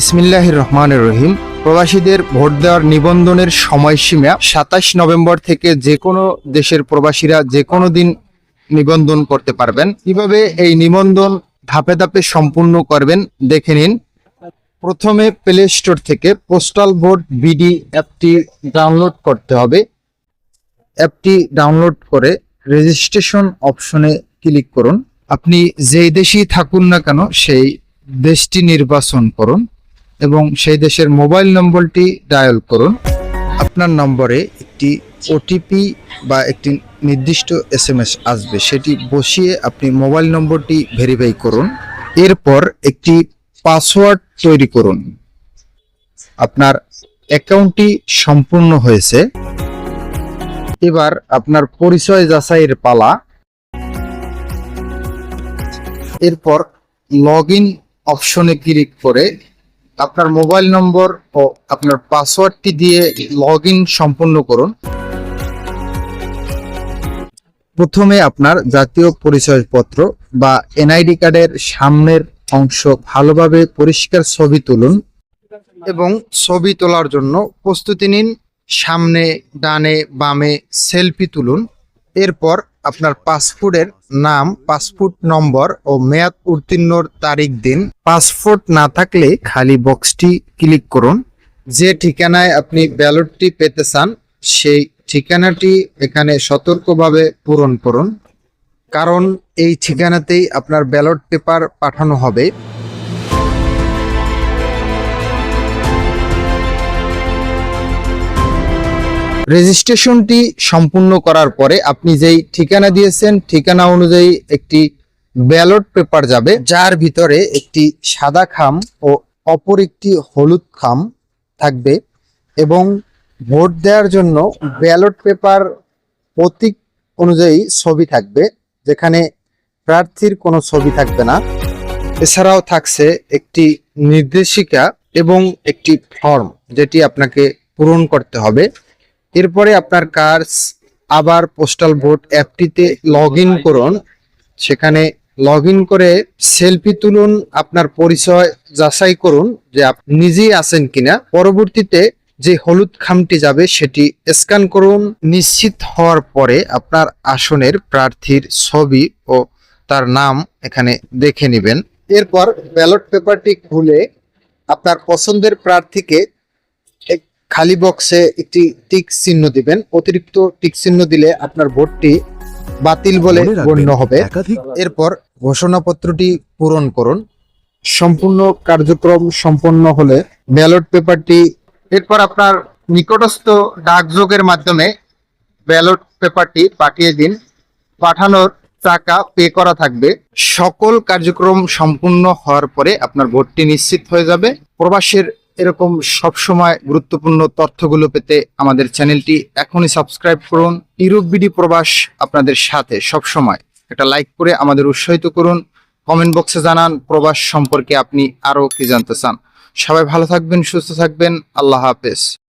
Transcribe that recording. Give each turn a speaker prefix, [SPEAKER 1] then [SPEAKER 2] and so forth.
[SPEAKER 1] বিসমিল্লাহ রহমান রহিম। প্রবাসীদের ভোট দেওয়ার নিবন্ধনের সময়সীমা সাতাশ নভেম্বর থেকে যে কোনো দেশের প্রবাসীরা যে কোনো দিন নিবন্ধন করতে পারবেন। কীভাবে এই নিবন্ধন ধাপে ধাপে সম্পূর্ণ করবেন দেখে নিন। প্রথমে প্লে স্টোর থেকে পোস্টাল ভোট বিডি অ্যাপটি ডাউনলোড করতে হবে। অ্যাপটি ডাউনলোড করে রেজিস্ট্রেশন অপশনে ক্লিক করুন। আপনি যেই দেশেই থাকুন না কেন, সেই দেশটি নির্বাচন করুন। এবং সেই দেশের মোবাইল নম্বরটি ডায়াল করুন। আপনার নম্বরে একটি ওটিপি বা একটি নির্দিষ্ট এসএমএস আসবে। সেটি বসিয়ে আপনি মোবাইল নম্বরটি ভেরিফাই করুন। এরপর একটি পাসওয়ার্ড তৈরি করুন। আপনার অ্যাকাউন্টটি সম্পূর্ণ হয়েছে। এবার আপনার পরিচয় যাচাইয়ের পালা। এরপর লগ ইন অপশনে ক্লিক করে আপনার মোবাইল নম্বর ও আপনার পাসওয়ার্ডটি দিয়ে লগ সম্পূর্ণ করুন। প্রথমে আপনার জাতীয় পরিচয়পত্র বা এনআইডি কার্ডের সামনের অংশ ভালোভাবে পরিষ্কার ছবি তুলুন এবং ছবি তোলার জন্য প্রস্তুতি নিন। সামনে, ডানে, বামে সেলফি তুলুন। এরপর আপনার পাসপোর্টের নাম, পাসপোর্ট নম্বর ও মেয়াদ উত্তীর্ণর তারিখ দিন। পাসপোর্ট না থাকলে খালি বক্সটি ক্লিক করুন। যে ঠিকানায় আপনি ব্যালটটি পেতে চান, সেই ঠিকানাটি এখানে সতর্কভাবে পূরণ করুন। কারণ এই ঠিকানাতেই আপনার ব্যালট পেপার পাঠানো হবে। রেজিস্ট্রেশনটি সম্পূর্ণ করার পরে আপনি যেই ঠিকানা দিয়েছেন, ঠিকানা অনুযায়ী একটি ব্যালট পেপার যাবে, যার ভিতরে একটি সাদা খাম ও অপর একটি হলুদ খাম থাকবে এবং ভোট দেওয়ার জন্য ব্যালট পেপার প্রতীক অনুযায়ী ছবি থাকবে, যেখানে প্রার্থীর কোনো ছবি থাকবে না। এছাড়াও থাকছে একটি নির্দেশিকা এবং একটি ফর্ম, যেটি আপনাকে পূরণ করতে হবে। এরপরে আপনার কাজ আবার পোস্টাল ভোট অ্যাপটিতে লগ ইন করুন। সেখানে লগ ইন করে সেলফি তুলুন, আপনার পরিচয় যাচাই করুন যে আপনি নিজেই আছেন কিনা। পরবর্তীতে যে হলুদ খামটি যাবে সেটি স্ক্যান করুন। নিশ্চিত হওয়ার পরে আপনার আসনের প্রার্থীর ছবি ও তার নাম এখানে দেখে নেবেন। এরপর ব্যালট পেপারটি খুলে আপনার পছন্দের প্রার্থীকে খালি বক্সে একটি টিক চিহ্ন দিবেন। অতিরিক্ত টিক চিহ্ন দিলে আপনার ভোটটি বাতিল বলে গণ্য হবে। এরপর ঘোষণাপত্রটি পূরণ করুন। সম্পূর্ণ কার্যক্রম সম্পন্ন হলে ব্যালট পেপারটি এরপর আপনার নিকটস্থ ডাকযোগের মাধ্যমে ব্যালট পেপারটি পাঠিয়ে দিন। পাঠানোর টাকা পে করা থাকবে। সকল কার্যক্রম সম্পূর্ণ হওয়ার পরে আপনার ভোটটি নিশ্চিত হয়ে যাবে। প্রবাসের এরকম সবসময় গুরুত্বপূর্ণ তথ্যগুলো পেতে আমাদের চ্যানেলটি এখনই সাবস্ক্রাইব করুন। ইউরোপ বিডি প্রবাস আপনাদের সাথে সবসময়। একটা লাইক করে আমাদের উৎসাহিত করুন। কমেন্ট বক্সে জানান প্রবাস সম্পর্কে আপনি আরও কি জানতে চান। সবাই ভালো থাকবেন, সুস্থ থাকবেন। আল্লাহ হাফেজ।